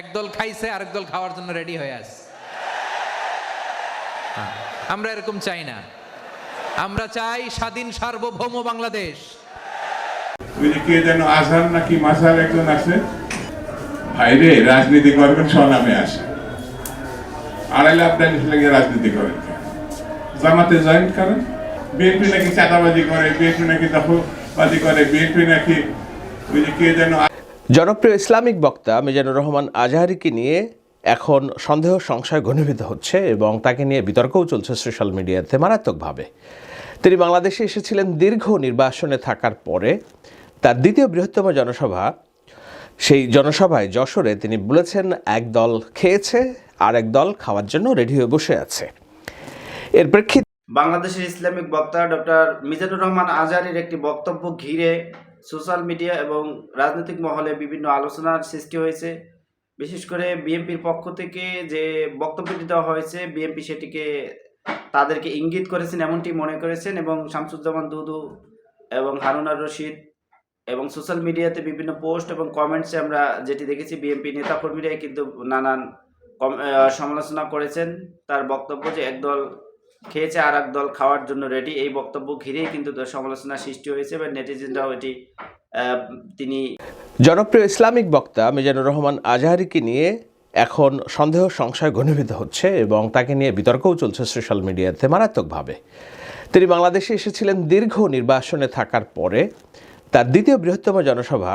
একদল খাইছে আরেক দল খাওয়ার জন্য রেডি হয়ে আছে। হ্যাঁ, আমরা এরকম চাই না। আমরা চাই স্বাধীন সার্বভৌম বাংলাদেশ। নাকি মাসার একজন আছে? রাজনীতি করবেন স্বনামে আসে। আড়াই লাখ টাকা লাগে রাজনীতি করেন জামাতে জয়েন করেন বিএনপি নাকি চাঁদাবাজি করে বিএনপি নাকি দখলবাজি করে বিএনপি নাকি ওই যে কে যেন জনপ্রিয় ইসলামিক বক্তা মিজানুর রহমান আজহারিকে নিয়ে এখন সন্দেহ সংশয় ঘনীভূত হচ্ছে এবং তাকে নিয়ে বিতর্কও চলছে সোশ্যাল মিডিয়াতে মারাত্মকভাবে। তিনি বাংলাদেশে এসেছিলেন দীর্ঘ নির্বাসনে থাকার পরে তার দ্বিতীয় বৃহত্তম জনসভা। সেই জনসভায় যশোরে তিনি বলেছেন, এক দল খেয়েছে আর এক দল খাওয়ার জন্য রেডি হয়ে বসে আছে। এর প্রেক্ষিতে বাংলাদেশের ইসলামিক বক্তা ডক্টর মিজানুর রহমান আজহারির একটি বক্তব্য ঘিরে সোশ্যাল মিডিয়া এবং রাজনৈতিক মহলে বিভিন্ন আলোচনার সৃষ্টি হয়েছে। বিশেষ করে বিএনপির পক্ষ থেকে যে বক্তব্যটি দেওয়া হয়েছে, বিএনপি সেটিকে তাদেরকে ইঙ্গিত করেছেন, এমনটি মনে করেছেন এবং শামসুজ্জামান দুদু এবং হারুনার রশিদ এবং সোশ্যাল মিডিয়াতে বিভিন্ন পোস্ট এবং কমেন্টসে আমরা যেটি দেখেছি, বিএনপি নেতাকর্মীরাই কিন্তু নানান সমালোচনা করেছেন। তার বক্তব্য যে একদল খেয়েছে আর দল খাওয়ার জন্য রেডি এই বক্তব্য ঘিরেই কিন্তু সমালোচনা সৃষ্টি হয়েছে এবং নেটিজেনরাও এটি তিনি জনপ্রিয় ইসলামিক বক্তা মিজানুর রহমান আজহারিকে নিয়ে এখন সন্দেহ সংশয় ঘনীভূত হচ্ছে এবং তাকে নিয়ে বিতর্কও চলছে সোশ্যাল মিডিয়াতে মারাত্মকভাবে। তিনি বাংলাদেশে এসেছিলেন দীর্ঘ নির্বাসনে থাকার পরে তার দ্বিতীয় বৃহত্তম জনসভা।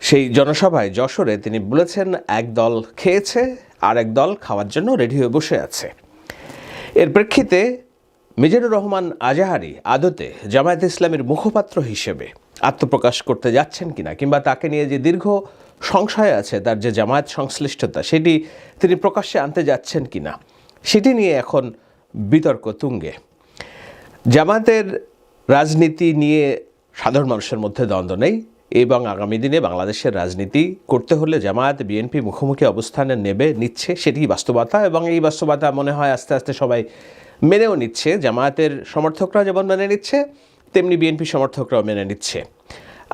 সেই জনসভায় যশোরে তিনি বলেছেন এক দল খেয়েছে আর এক দল খাওয়ার জন্য রেডি হয়ে বসে আছে। এর প্রেক্ষিতে মিজানুর রহমান আজাহারি আদতে জামায়াত ইসলামের মুখপাত্র হিসেবে আত্মপ্রকাশ করতে যাচ্ছেন কিনা কিংবা তাকে নিয়ে যে দীর্ঘ সংশয় আছে, তার যে জামায়াত সংশ্লিষ্টতা, সেটি তিনি প্রকাশ্যে আনতে যাচ্ছেন কিনা, সেটি নিয়ে এখন বিতর্ক তুঙ্গে। জামাতের রাজনীতি নিয়ে সাধারণ মানুষের মধ্যে দ্বন্দ্ব নেই। এবং আগামী দিনে বাংলাদেশের রাজনীতি করতে হলে জামায়াত, বিএনপি মুখোমুখি অবস্থানে নেবে, নিচ্ছে সেটি বাস্তবতা এবং এই বাস্তবতা মনে হয় আস্তে আস্তে সবাই মেনেও নিচ্ছে। জামায়াতের সমর্থকরা যেমন মেনে নিচ্ছে, তেমনি বিএনপি সমর্থকরাও মেনে নিচ্ছে।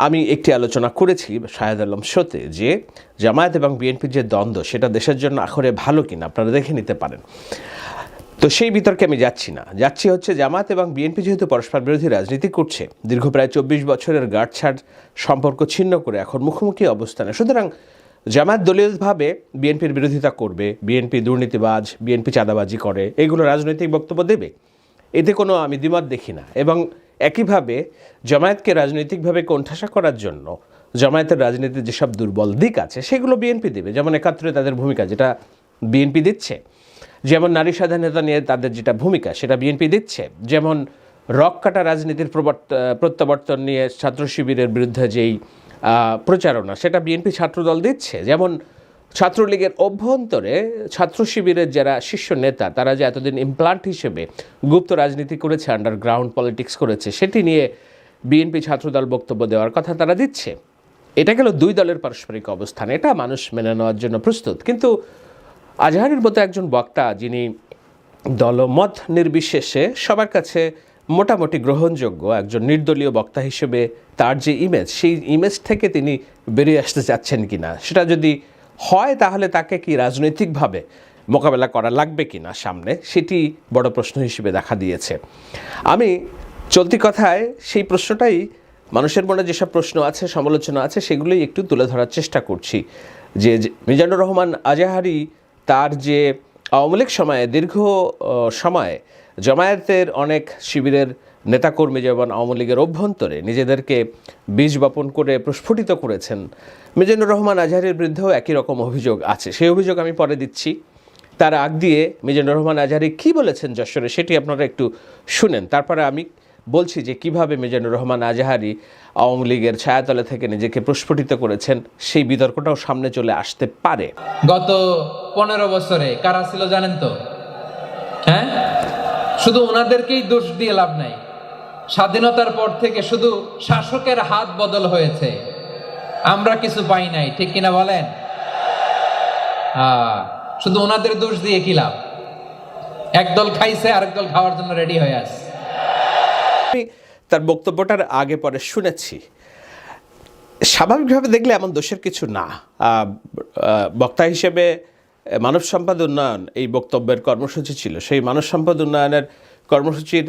আমি একটি আলোচনা করেছি শাহেদ আলম শোতে যে জামায়াত এবং বিএনপির যে দ্বন্দ্ব, সেটা দেশের জন্য আখরে ভালো কিনা, আপনারা দেখে নিতে পারেন। তো সেই বিতর্কে আমি যাচ্ছি না। যাচ্ছি হচ্ছে জামাত এবং বিএনপি যেহেতু পরস্পর বিরোধী রাজনীতি করছে, দীর্ঘ প্রায় চব্বিশ বছরের গাঁটছাড় সম্পর্ক ছিন্ন করে এখন মুখোমুখি অবস্থানে। সুতরাং জামাত দলীয়ভাবে বিএনপির বিরোধিতা করবে, বিএনপি দুর্নীতিবাজ, বিএনপি চাঁদাবাজি করে, এগুলো রাজনৈতিক বক্তব্য দেবে। এতে কোনো আমি দ্বিমত দেখি না এবং একইভাবে জামায়াতকে রাজনৈতিকভাবে কোণঠাসা করার জন্য জামায়াতের রাজনীতির যেসব দুর্বল দিক আছে, সেগুলো বিএনপি দেবে। যেমন একাত্তরে তাদের ভূমিকা যেটা বিএনপি দিচ্ছে। যেমন নারী স্বাধীনতা নিয়ে তাদের যেটা ভূমিকা, সেটা বিএনপি দিচ্ছে। যেমন রক কাটা রাজনীতির প্রত্যাবর্তন নিয়ে ছাত্র শিবিরের বিরুদ্ধে যেই প্রচারণা, সেটা বিএনপি ছাত্রদল দিচ্ছে। যেমন ছাত্রলীগের অভ্যন্তরে ছাত্র শিবিরের যারা শীর্ষ নেতা, তারা যে এতদিন ইমপ্লান্ট হিসেবে গুপ্ত রাজনীতি করেছে আন্ডারগ্রাউন্ড পলিটিক্স করেছে, সেটি নিয়ে বিএনপি ছাত্রদল বক্তব্য দেওয়ার কথা তারা দিচ্ছে। এটা গেল দুই দলের পারস্পরিক অবস্থান। এটা মানুষ মেনে নেওয়ার জন্য প্রস্তুত। কিন্তু আজহারের মতো একজন বক্তা যিনি দলমত নির্বিশেষে সবার কাছে মোটামুটি গ্রহণযোগ্য, একজন নির্দলীয় বক্তা হিসেবে তার যে ইমেজ সেই ইমেজ থেকে তিনি বেরিয়ে আসতে চাচ্ছেন কি না সেটা যদি হয় তাহলে তাকে কি রাজনৈতিকভাবে মোকাবেলা করা লাগবে কিনা সামনে, সেটি বড় প্রশ্ন হিসেবে দেখা দিয়েছে। আমি চলতি কথায় সেই প্রশ্নটাই মানুষের মনে যেসব প্রশ্ন আছে, সমালোচনা আছে, সেগুলোই একটু তুলে ধরার চেষ্টা করছি। যে মিজানুর রহমান আজাহারি তার যে আওয়ামী লীগ সময়ে দীর্ঘ সময় জামায়াতের অনেক শিবিরের নেতাকর্মী যেমন আওয়ামী লীগের অভ্যন্তরে নিজেদেরকে বীজ বপন করে প্রস্ফুটিত করেছেন মিজানুর রহমান আজহারের বিরুদ্ধেও একই রকম অভিযোগ আছে। সেই অভিযোগ আমি পরে দিচ্ছি। তার আগ দিয়ে মিজানুর রহমান আজহারি কী বলেছেন যশোরে সেটি আপনারা একটু শুনেন। তারপরে আমি বলছি যে কীভাবে মিজানুর রহমান আজাহারি আওয়ামী লীগের ছায়াতলে থেকে নিজেকে প্রস্ফুটিত করেছেন, সেই বিতর্কটাও সামনে চলে আসতে পারে। গত পনেরো বছরে কারা ছিল জানেন তো? হ্যাঁ? শুধু ওনাদেরকেই দোষ দিয়ে লাভ নাই। স্বাধীনতার পর থেকে শুধু শাসকের হাত বদল হয়েছে। আমরা কিছু পাই নাই, ঠিক কিনা বলেন? শুধু ওনাদের দোষ দিয়ে কি লাভ? একদল খাইছে আরেক দল খাওয়ার জন্য রেডি হয়ে আছে। তার বক্তব্যটার আগে পরে শুনেছি। স্বাভাবিকভাবে দেখলে এমন দোষের কিছু না। বক্তা হিসেবে মানব সম্পদ উন্নয়ন এই বক্তব্যের কর্মসূচি ছিল। সেই মানব সম্পদ উন্নয়নের কর্মসূচির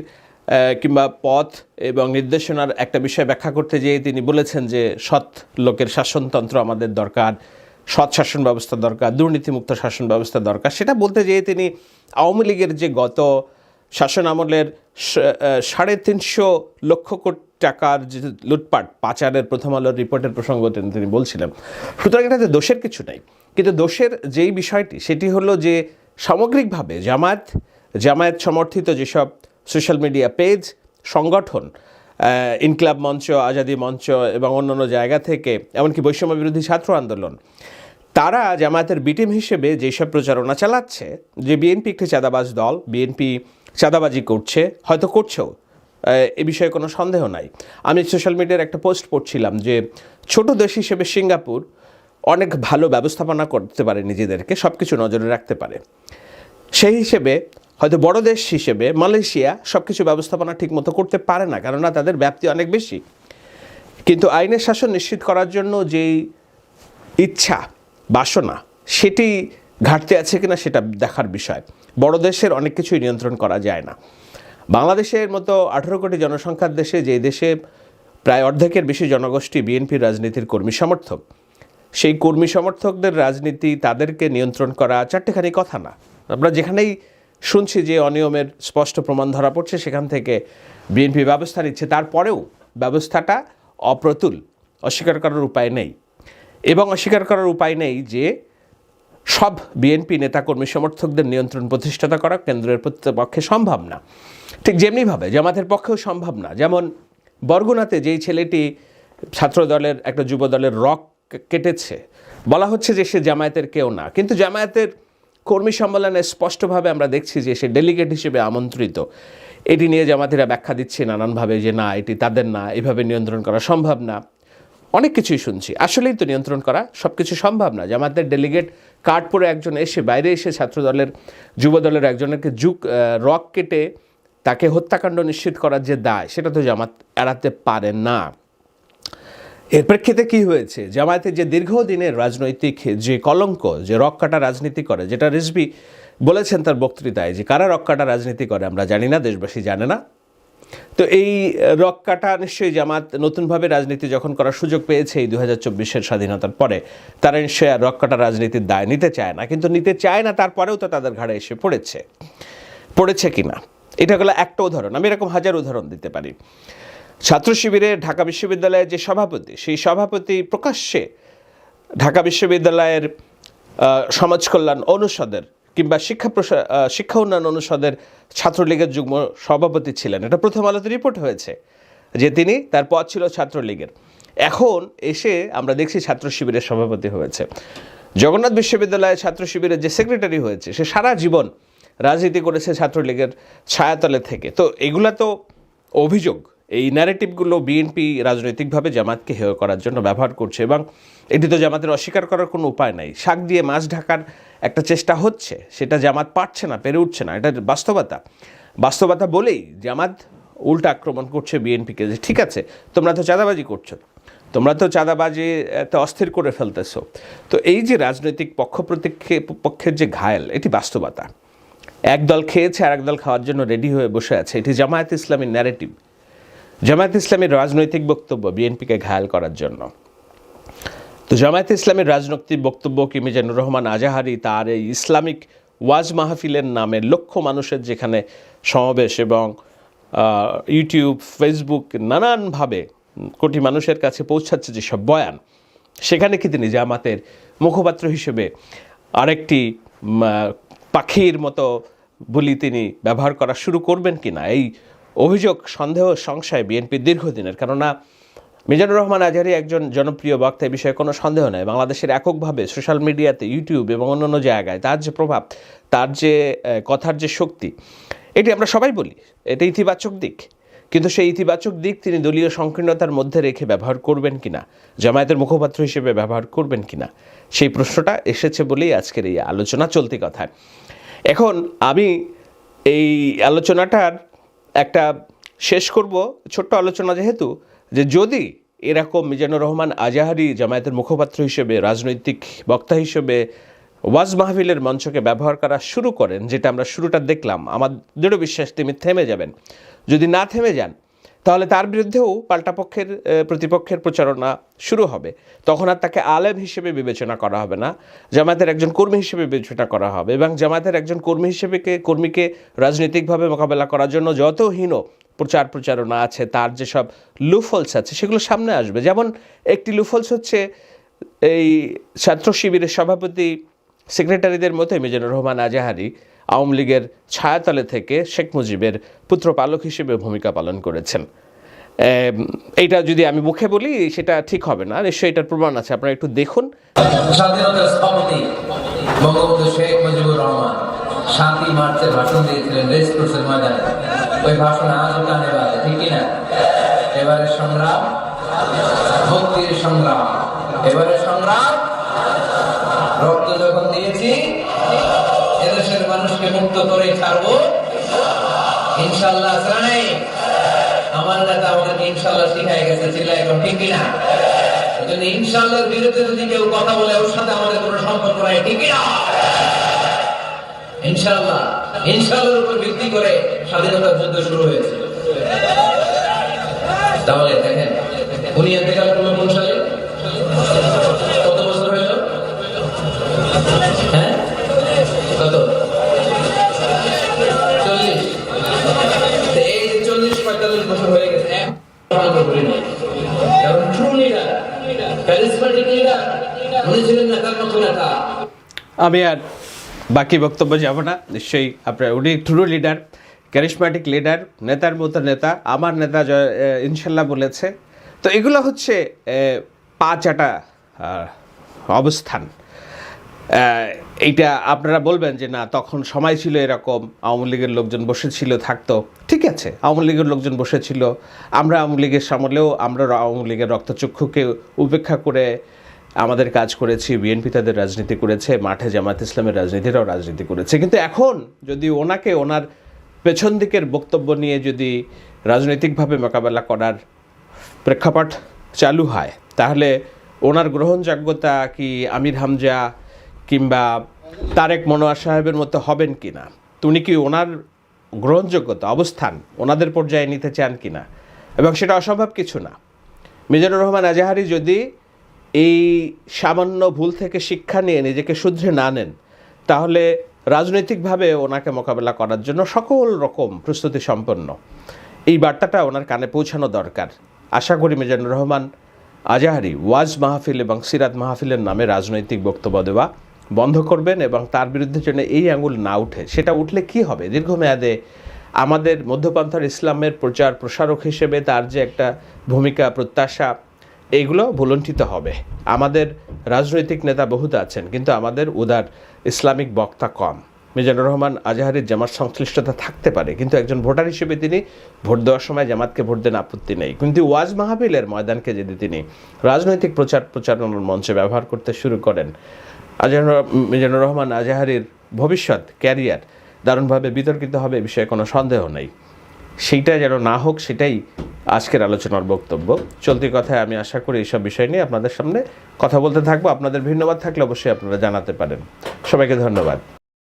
কিংবা পথ এবং নির্দেশনার একটা বিষয় ব্যাখ্যা করতে যেয়ে তিনি বলেছেন যে, সৎ লোকের শাসনতন্ত্র আমাদের দরকার, সৎ শাসন ব্যবস্থা দরকার, দুর্নীতিমুক্ত শাসন ব্যবস্থা দরকার। সেটা বলতে যেয়ে তিনি আওয়ামী লীগের যে গত শাসন আমলের সাড়ে তিনশো লক্ষ কোটি টাকার যে লুটপাট, পাচারের প্রথম আলোর রিপোর্টের প্রসঙ্গ তিনি বলছিলেন। সুতরাং এটাতে দোষের কিছু নাই। কিন্তু দোষের যেই বিষয়টি, সেটি হলো যে সামগ্রিকভাবে জামায়াত জামায়াত সমর্থিত যেসব সোশ্যাল মিডিয়া পেজ, সংগঠন ইনকলাব মঞ্চ, আজাদি মঞ্চ এবং অন্যান্য জায়গা থেকে, এমনকি বৈষম্য বিরোধী ছাত্র আন্দোলন, তারা জামায়াতের বিটিম হিসেবে যেসব প্রচারণা চালাচ্ছে, যে বিএনপি একটি চাঁদাবাজ দল, বিএনপি চাঁদাবাজি করছে, হয়তো করছেও। এ বিষয়ে কোনো সন্দেহ নাই। আমি সোশ্যাল মিডিয়ার একটা পোস্ট পড়ছিলাম যে ছোট দেশ হিসেবে সিঙ্গাপুর অনেক ভালো ব্যবস্থাপনা করতে পারে নিজেদেরকে সব কিছু নজরে রাখতে পারে। সেই হিসেবে হয়তো বড় দেশ হিসেবে মালয়েশিয়া সব কিছু ব্যবস্থাপনা ঠিকমতো করতে পারে না, কেননা তাদের ব্যাপ্তি অনেক বেশি। কিন্তু আইনের শাসন নিশ্চিত করার জন্য যেই ইচ্ছা, বাসনা, সেটি ঘাটতি আছে কিনা সেটা দেখার বিষয়। বড় দেশের অনেক কিছুই নিয়ন্ত্রণ করা যায় না। বাংলাদেশের মতো আঠেরো কোটি জনসংখ্যার দেশে যে দেশে প্রায় অর্ধেকের বেশি জনগোষ্ঠী বিএনপির রাজনীতির কর্মী সমর্থক, সেই কর্মী সমর্থকদের রাজনীতি তাদেরকে নিয়ন্ত্রণ করা চারটেখানি কথা না। আমরা যেখানেই শুনছি যে অনিয়মের স্পষ্ট প্রমাণ ধরা পড়ছে, সেখান থেকে বিএনপি ব্যবস্থা নিচ্ছে। তারপরেও ব্যবস্থাটা অপ্রতুল, অস্বীকার করার উপায় নেই। এবং অস্বীকার করার উপায় নেই যে সব বিএনপি নেতাকর্মী সমর্থকদের নিয়ন্ত্রণ প্রতিষ্ঠাতা করা কেন্দ্রের পক্ষে সম্ভব না। ঠিক যেমনিভাবে জামাতের পক্ষেও সম্ভব না। যেমন বরগুনাতে যেই ছেলেটি ছাত্র দলের একটা যুব দলের রক কেটেছে, বলা হচ্ছে যে সে জামায়াতের কেউ না। কিন্তু জামায়াতের কর্মী সম্মেলনে স্পষ্টভাবে আমরা দেখছি যে সে ডেলিগেট হিসেবে আমন্ত্রিত। এটি নিয়ে জামাতিরা ব্যাখ্যা দিচ্ছে নানানভাবে যে না, এটি তাদের না, এভাবে নিয়ন্ত্রণ করা সম্ভব না। অনেক কিছুই শুনছি। আসলেই তো নিয়ন্ত্রণ করা সব কিছু সম্ভব না। জামাতের ডেলিগেট কার্ড পরে একজন এসে, বাইরে এসে ছাত্রদলের, যুবদলের একজনকে যুগ রক কেটে তাকে হত্যাকাণ্ড নিশ্চিত করার যে দায়, সেটা তো জামাত এড়াতে পারে না। এর প্রেক্ষিতে কি হয়েছে? জামায়াতের যে দীর্ঘদিনের রাজনৈতিক যে কলঙ্ক, যে রক কাটা রাজনীতি করে, যেটা রিজবি বলেছেন তার বক্তৃতায় যে কারা রক কাটা রাজনীতি করে আমরা জানি না, দেশবাসী জানে না। তো এই রক কাটা নিশ্চয়ই জামাত নতুনভাবে রাজনীতি যখন করার সুযোগ পেয়েছে এই দু হাজার চব্বিশের স্বাধীনতার পরে, তারা নিশ্চয়ই আর রক কাটা রাজনীতির দায় নিতে চায় না, কিন্তু নিতে চায় না, তারপরেও তো তাদের ঘাড়ে এসে পড়েছে। পড়েছে কিনা? এটা হলো একটা উদাহরণ, আমি এরকম হাজার উদাহরণ দিতে পারি। ছাত্র শিবিরে ঢাকা বিশ্ববিদ্যালয়ের যে সভাপতি, সেই সভাপতি প্রকাশ্যে ঢাকা বিশ্ববিদ্যালয়ের সমাজ কল্যাণ অনুষদের কিংবা শিক্ষা প্রসা আহ, শিক্ষা উন্নয়ন অনুষদের ছাত্রলীগের যুগ্ম সভাপতি ছিলেন। এটা প্রথম আলোতে রিপোর্ট হয়েছে যে তিনি তার পদ ছিল ছাত্রলীগের। এখন এসে আমরা দেখছি ছাত্র শিবিরের সভাপতি হয়েছে। জগন্নাথ বিশ্ববিদ্যালয়ের ছাত্র শিবিরের যে সেক্রেটারি হয়েছে সে সারা জীবন রাজনীতি করেছে ছাত্রলীগের ছায়াতলে থেকে। তো এগুলা তো অভিযোগ। এই ন্যারেটিভগুলো বিএনপি রাজনৈতিকভাবে জামাতকে হেয় করার জন্য ব্যবহার করছে এবং এটি তো জামাতের অস্বীকার করার কোনো উপায় নাই। শাক দিয়ে মাছ ঢাকার একটা চেষ্টা হচ্ছে, সেটা জামাত পারছে না, পেরে উঠছে না। এটা বাস্তবতা। বাস্তবতা বলেই জামাত উল্টা আক্রমণ করছে বিএনপিকে যে, ঠিক আছে, তোমরা তো চাঁদাবাজি করছ, তোমরা তো চাঁদাবাজি এত অস্থির করে ফেলতেছো। তো এই যে রাজনৈতিক পক্ষ পক্ষের যে ঘায়েল, এটি বাস্তবতা। এক দল খেয়েছে আর এক দল খাওয়ার জন্য রেডি হয়ে বসে আছে। এটি জামায়াত ইসলামীর ন্যারেটিভ জামায়াত ইসলামের রাজনৈতিক বক্তব্য বিএনপিকে ঘায়াল করার জন্য। তো জামায়াত ইসলামের রাজনৈতিক বক্তব্য কি মিজানুর রহমান আজাহারি তার এই ইসলামিক ওয়াজ মাহফিলের নামে লক্ষ মানুষের যেখানে সমাবেশ এবং ইউটিউব, ফেসবুক নানানভাবে কোটি মানুষের কাছে পৌঁছাচ্ছে যেসব বয়ান, সেখানে কি তিনি জামাতের মুখপাত্র হিসেবে আরেকটি পাখির মতো বলি তিনি ব্যবহার করা শুরু করবেন কিনা? এই অভিযোগ, সন্দেহ, সংশয় বিএনপির দীর্ঘদিনের। কেননা, মিজানুর রহমান আজহারি একজন জনপ্রিয় বক্তা, এ বিষয়ে কোনো সন্দেহ নেই। বাংলাদেশের এককভাবে সোশ্যাল মিডিয়াতে, ইউটিউব এবং অন্যান্য জায়গায় তার যে প্রভাব, তার যে কথার যে শক্তি, এটি আমরা সবাই বলি। এটা ইতিবাচক দিক। কিন্তু সেই ইতিবাচক দিক তিনি দলীয় সংকীর্ণতার মধ্যে রেখে ব্যবহার করবেন কিনা, জামায়াতের মুখপাত্র হিসেবে ব্যবহার করবেন কিনা, সেই প্রশ্নটা এসেছে বলেই আজকের এই আলোচনা চলতি কথায়। এখন আমি এই আলোচনাটার একটা শেষ করব ছোট্ট আলোচনা যেহেতু, যে যদি এরকম মিজানুর রহমান আজাহারি জামায়াতের মুখপাত্র হিসেবে, রাজনৈতিক বক্তা হিসেবে ওয়াজ মাহফিলের মঞ্চকে ব্যবহার করা শুরু করেন, যেটা আমরা শুরুটা দেখলাম আমার দৃঢ় বিশ্বাস তিনি থেমে যাবেন। যদি না থেমে যান তাহলে তার বিরুদ্ধেও পাল্টাপক্ষের প্রতিপক্ষের প্রচারণা শুরু হবে। তখন আর তাকে আলেম হিসেবে বিবেচনা করা হবে না জামাতের একজন কর্মী হিসেবে বিবেচনা করা হবে এবং জামায়াতের একজন কর্মী হিসেবে কর্মীকে রাজনৈতিকভাবে মোকাবেলা করার জন্য যত হীন প্রচার প্রচারণা আছে, তার যেসব লুফলস আছে, সেগুলো সামনে আসবে। যেমন একটি লুফলস হচ্ছে এই ছাত্র শিবিরের সভাপতি, সেক্রেটারিদের মতো মিজানুর রহমান আজাহারি আওয়ামী লীগের ছায়াতলে থেকে শেখ মুজিবের পুত্রপালক হিসেবে ভূমিকা পালন করেছেন। এইটা যদি আমি মুখে বলি, সেটা ঠিক হবে না। নিশ্চয়ই এটার প্রমাণ আছে। আপনারা একটু দেখুন। বঙ্গবন্ধু শেখ মুজিবুর রহমান মার্চের ভাষণ দিয়েছিলেন রেস কোর্সের ময়দানে। ওই ভাষণ ঠিক এবারে সংগ্রাম, মুক্তির সংগ্রাম। এবারে সংগ্রাম, রক্ত যখন দিয়েছি মুক্ত করে ছাড়বো? ইনশাল্লাহ আমার নেতা আমাদেরকে ইনশাল্লাহ শিখাই গেছে চিল্লাই এখন ঠিক কিনা? এজন্য ইনশাআল্লাহর বিরুদ্ধে যদি কেউ কথা বলে, ওর সাথে আমাদের কোনো সম্পর্ক নাই, ঠিক না ইনশাআল্লাহ, ইনশাআল্লাহর উপর ভিত্তি করে স্বাধীনতার যুদ্ধ শুরু হয়েছে। তাহলে দেখেন, উনি এতেকাল করল কোন সালে আমি আর বাকি বক্তব্য যাব না। নিশ্চয়ই আপনার উনি ট্রু লিডার ক্যারিসম্যাটিক লিডার নেতার মতো নেতা আমার নেতা ইনশাল্লাহ বলেছে। তো এগুলো হচ্ছে পাঁচ আহ, অবস্থান। এইটা আপনারা বলবেন যে না, তখন সময় ছিল এরকম, আওয়ামী লীগের লোকজন বসেছিল, থাকতো। ঠিক আছে, আওয়ামী লীগের লোকজন বসেছিল। আমরা আওয়ামী লীগের সামলেও আমরা আওয়ামী লীগের রক্তচক্ষুকে উপেক্ষা করে আমাদের কাজ করেছি বিএনপি তাদের রাজনীতি করেছে, মাঠে জামাত ইসলামের রাজনীতিরাও রাজনীতি করেছে। কিন্তু এখন যদি ওনাকে, ওনার পেছন দিকের বক্তব্য নিয়ে যদি রাজনৈতিকভাবে মোকাবেলা করার প্রেক্ষাপট চালু হয়, তাহলে ওনার গ্রহণযোগ্যতা কি আমির হামজা কিংবা তারেক মনোয়ার সাহেবের মতো হবেন কি না উনি কি ওনার গ্রহণযোগ্যতা, অবস্থান ওনাদের পর্যায়ে নিতে চান কি না এবং সেটা অসম্ভব কিছু না। মিজানুর রহমান আজাহারি যদি এই সামান্য ভুল থেকে শিক্ষা নিয়ে নিজেকে শুধরে না নেন, তাহলে রাজনৈতিকভাবে ওনাকে মোকাবেলা করার জন্য সকল রকম প্রস্তুতি সম্পন্ন। এই বার্তাটা ওনার কানে পৌঁছানো দরকার। আশা করি মিজানুর রহমান আজাহারি ওয়াজ মাহফিল এবং সিরাত মাহফিলের নামে রাজনৈতিক বক্তব্য দেওয়া বন্ধ করবেন এবং তার বিরুদ্ধে যেন এই আঙুল না উঠে, সেটা উঠলে কি হবে? দীর্ঘমেয়াদে আমাদের মধ্যপন্থার ইসলামের প্রচার প্রসারক হিসেবে তার যে একটা ভূমিকা, প্রত্যাশা, এইগুলো ভুলণ্ঠিত হবে। আমাদের রাজনৈতিক নেতা বহুত আছেন, কিন্তু আমাদের উদার ইসলামিক বক্তা কম। মিজানুর রহমান আজাহারির জামাত সংশ্লিষ্টতা থাকতে পারে, কিন্তু একজন ভোটার হিসেবে তিনি ভোট দেওয়ার সময় জামাতকে ভোট দেন আপত্তি নেই। কিন্তু ওয়াজ মাহফিলের ময়দানকে যদি তিনি রাজনৈতিক প্রচার প্রচারণার মঞ্চে ব্যবহার করতে শুরু করেন আজাহার মিজানুর রহমান আজাহারির ভবিষ্যৎ, ক্যারিয়ার দারুণভাবে বিতর্কিত হবে এ বিষয়ে কোনো সন্দেহ নেই। সেইটা যেন না হোক, সেটাই আজকের আলোচনার বক্তব্য। চলতি কথায় আমি আশা করি এইসব বিষয় নিয়ে আপনাদের সামনে কথা বলতে থাকব। আপনাদের ভিন্নবাদ থাকলে অবশ্যই আপনারা জানাতে পারেন। সবাইকে ধন্যবাদ।